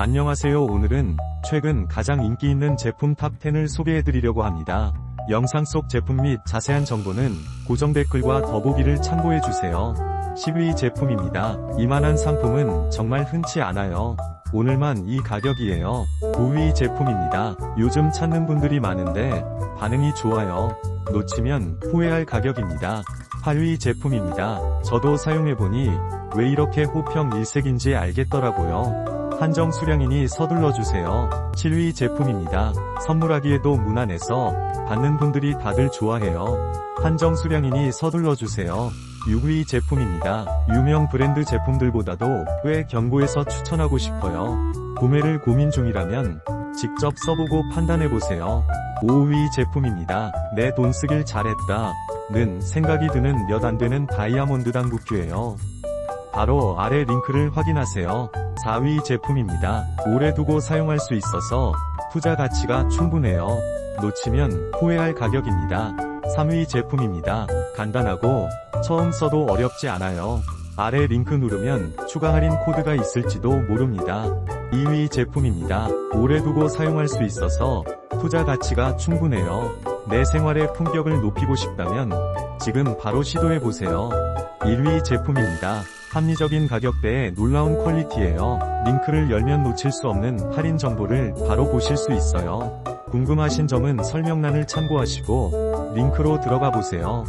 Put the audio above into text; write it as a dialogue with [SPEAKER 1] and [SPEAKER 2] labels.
[SPEAKER 1] 안녕하세요 오늘은 최근 가장 인기 있는 제품 탑10을 소개해드리려고 합니다. 영상 속 제품 및 자세한 정보는 고정 댓글과 더보기를 참고해주세요. 10위 제품입니다. 이만한 상품은 정말 흔치 않아요. 오늘만 이 가격이에요. 9위 제품입니다. 요즘 찾는 분들이 많은데 반응이 좋아요. 놓치면 후회할 가격입니다. 8위 제품입니다. 저도 사용해보니 왜 이렇게 호평 일색인지 알겠더라고요. 한정 수량이니 서둘러 주세요. 7위 제품입니다. 선물하기에도 무난해서 받는 분들이 다들 좋아해요. 한정 수량이니 서둘러 주세요. 6위 제품입니다. 유명 브랜드 제품들보다도 꽤 견고해서 추천하고 싶어요. 구매를 고민 중이라면 직접 써보고 판단해보세요. 5위 제품입니다. 내 돈 쓰길 잘했다. 는 생각이 드는 몇 안 되는 다이아몬드 당국규예요. 바로 아래 링크를 확인하세요. 4위 제품입니다. 오래 두고 사용할 수 있어서 투자 가치가 충분해요. 놓치면 후회할 가격입니다. 3위 제품입니다. 간단하고 처음 써도 어렵지 않아요. 아래 링크 누르면 추가 할인 코드가 있을지도 모릅니다. 2위 제품입니다. 오래 두고 사용할 수 있어서 투자 가치가 충분해요. 내 생활의 품격을 높이고 싶다면 지금 바로 시도해보세요. 1위 제품입니다. 합리적인 가격대에 놀라운 퀄리티예요. 링크를 열면 놓칠 수 없는 할인 정보를 바로 보실 수 있어요. 궁금하신 점은 설명란을 참고하시고 링크로 들어가 보세요.